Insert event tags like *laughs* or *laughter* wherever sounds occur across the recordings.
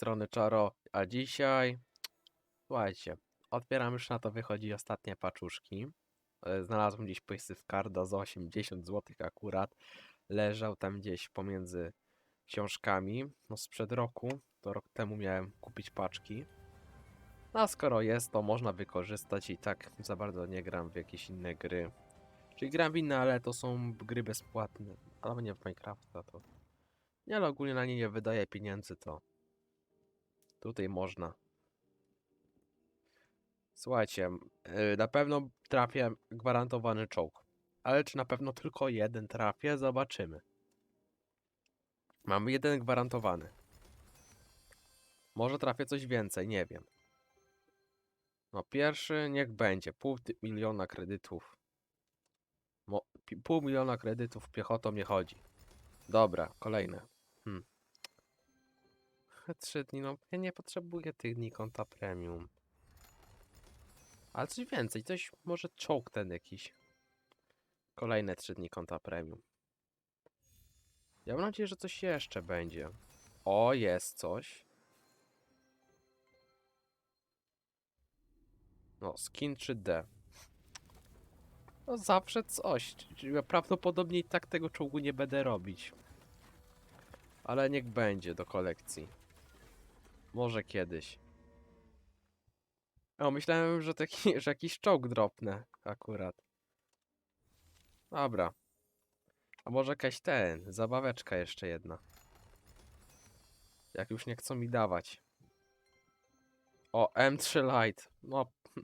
strony Czaro, a dzisiaj, słuchajcie, otwieram już na to wychodzi ostatnie paczuszki. E, Znalazłem gdzieś Karda za 80 zł akurat. Leżał tam gdzieś pomiędzy książkami. No sprzed roku, to rok temu miałem kupić paczki. No a skoro jest, to można wykorzystać i tak za bardzo nie gram w jakieś inne gry. Czyli gram w inne, ale to są gry bezpłatne. Ale nie w Minecrafta to. Nie, ale ogólnie na nie nie wydaję pieniędzy, to tutaj można. Słuchajcie, yy, na pewno trafię gwarantowany czołg. Ale czy na pewno tylko jeden trafię? Zobaczymy. Mamy jeden gwarantowany. Może trafię coś więcej, nie wiem. No pierwszy niech będzie. Pół miliona kredytów. Mo, pół miliona kredytów piechotą nie chodzi. Dobra, kolejne. Hmm. Trzy dni, no ja nie potrzebuję tych dni konta premium. Ale coś więcej, coś może czołg ten jakiś. Kolejne trzy dni konta premium. Ja mam nadzieję, że coś jeszcze będzie. O, jest coś. No, skin 3D. No zawsze coś. Ja prawdopodobnie i tak tego czołgu nie będę robić. Ale niech będzie do kolekcji. Może kiedyś. O, myślałem, że, taki, *laughs* że jakiś czołg dropnę akurat. Dobra. A może jakaś ten, zabaweczka jeszcze jedna. Jak już nie chcą mi dawać. O, M3 Lite. No. *laughs*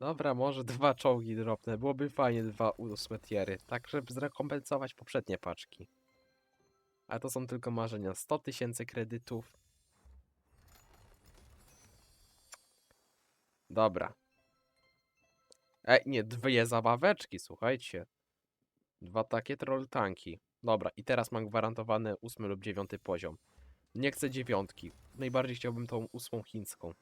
Dobra, może dwa czołgi dropnę. Byłoby fajnie dwa ósme tiery. Tak, żeby zrekompensować poprzednie paczki. A to są tylko marzenia. 100 tysięcy kredytów. Dobra. Ej, nie, dwie zabaweczki, słuchajcie. Dwa takie troll tanki. Dobra, i teraz mam gwarantowany ósmy lub dziewiąty poziom. Nie chcę dziewiątki. Najbardziej chciałbym tą ósmą chińską.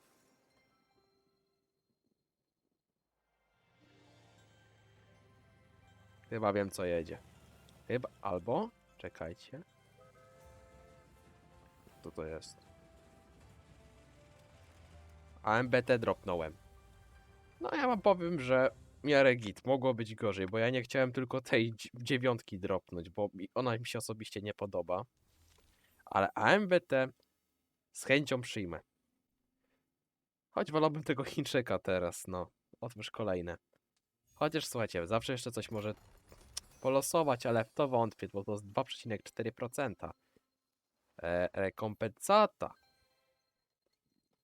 Chyba wiem co jedzie. Chyba, albo, czekajcie. Co to jest? AMBT dropnąłem. No ja wam powiem, że miarę git. Mogło być gorzej, bo ja nie chciałem tylko tej dzi- dziewiątki dropnąć, bo ona mi się osobiście nie podoba. Ale AMBT z chęcią przyjmę. Choć wolałbym tego Chińczyka teraz, no. Otwórz kolejne. Chociaż słuchajcie, zawsze jeszcze coś może polosować, ale w to wątpię, bo to jest 2,4%. E, rekompensata.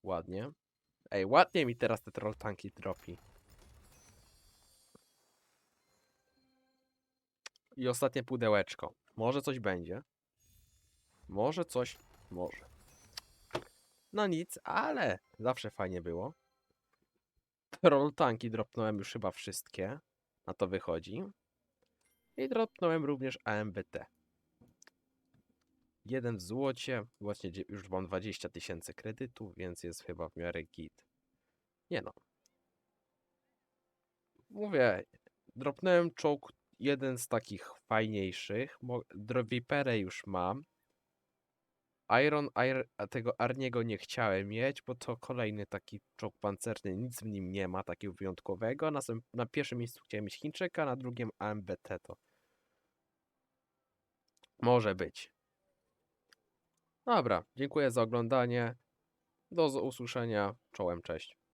Ładnie. Ej, ładnie mi teraz te troll tanki tropi. I ostatnie pudełeczko. Może coś będzie. Może coś. Może. No nic, ale zawsze fajnie było. Troll tanki dropnąłem już chyba wszystkie. Na to wychodzi. I dropnąłem również AMBT. Jeden w złocie. Właśnie już mam 20 tysięcy kredytów, więc jest chyba w miarę git. Nie no. Mówię, dropnąłem czołg jeden z takich fajniejszych. Viperę już mam. Iron, Iron, tego Arniego nie chciałem mieć, bo to kolejny taki czołg pancerny, nic w nim nie ma takiego wyjątkowego. Na, sam- na pierwszym miejscu chciałem mieć Chińczyka, na drugim AMBT to. Może być. Dobra, dziękuję za oglądanie. Do usłyszenia. Czołem, cześć.